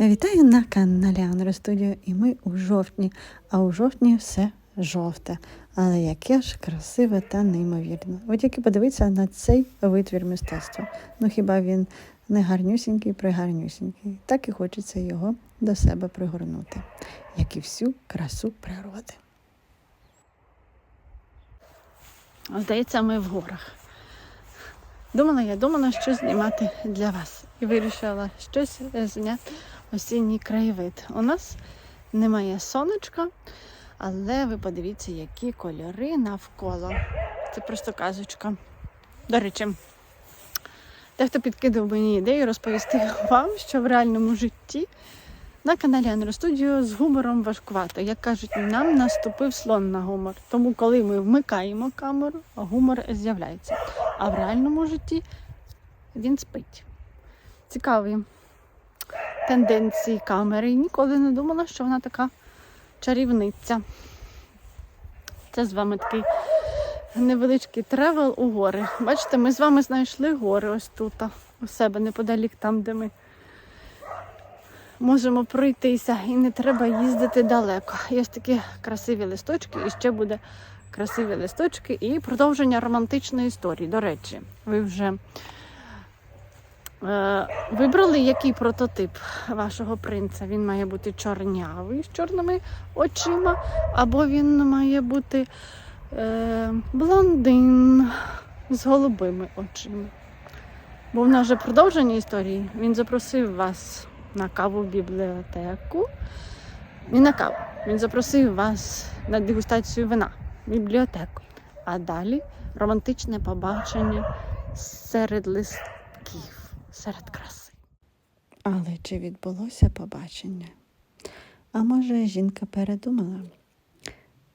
Вітаю на каналі Анра Студіо і ми у жовтні, а у жовтні все жовте. Але яке ж красиве та неймовірне. Ви тільки подивіться на цей витвір мистецтва. Ну хіба він не гарнюсінький, пригарнюсінький. Так і хочеться його до себе пригорнути, як і всю красу природи. Здається, ми в горах. Думала, я думала, що знімати для вас. І вирішила щось зняти осінній краєвид. У нас немає сонечка, але ви подивіться, які кольори навколо. Це просто казочка. До речі, дехто підкидав мені ідею розповісти вам, що в реальному житті на каналі Анро Студіо з гумором важкувато. Як кажуть, нам наступив слон на гумор. Тому, коли ми вмикаємо камеру, гумор з'являється. А в реальному житті він спить. Цікаві тенденції камери. І ніколи не думала, що вона така чарівниця. Це з вами такий невеличкий тревел у гори. Бачите, ми з вами знайшли гори ось тут, у себе неподалік, там, де ми можемо пройтися і не треба їздити далеко. Є ось такі красиві листочки, і ще буде красиві листочки і продовження романтичної історії. До речі, ви вже вибрали який прототип вашого принца? Він має бути чорнявий з чорними очима, або він має бути е, блондин з голубими очима. Бо в нас вже продовження історії. Він запросив вас на каву в бібліотеку. Не на каву. Він запросив вас на дегустацію вина в бібліотеку. А далі романтичне побачення серед листків, серед краси. Але чи відбулося побачення? А може, жінка передумала?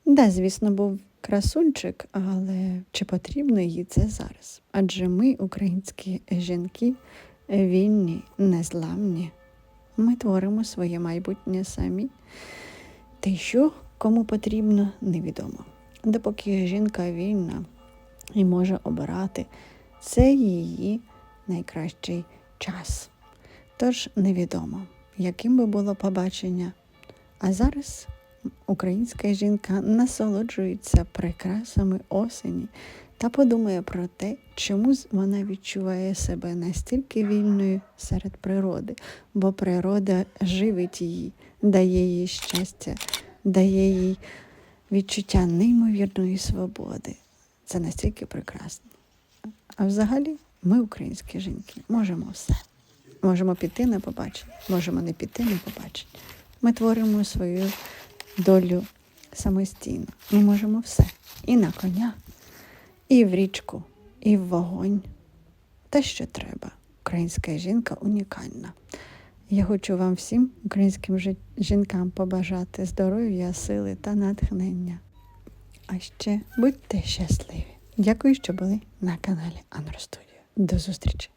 Да, звісно, був красунчик, але чи потрібно їй це зараз? Адже ми, українські жінки, вільні, незламні. Ми творимо своє майбутнє самі. Та що кому потрібно, невідомо. Допоки жінка вільна і може обирати, це її найкращий час. Тож невідомо, яким би було побачення. А зараз українська жінка насолоджується прикрасами осені та подумає про те, чому вона відчуває себе настільки вільною серед природи, бо природа живить її, дає їй щастя, дає їй відчуття неймовірної свободи. Це настільки прекрасно. А взагалі, ми, українські жінки, можемо все. Можемо піти на побачення, можемо не піти на побачення. Ми творимо свою долю самостійно. Ми можемо все. І на коня, і в річку, і в вогонь. Те, що треба. Українська жінка унікальна. Я хочу вам всім, українським жінкам, побажати здоров'я, сили та натхнення. А ще будьте щасливі. Дякую, що були на каналі Анро Студіо. До зустрічі!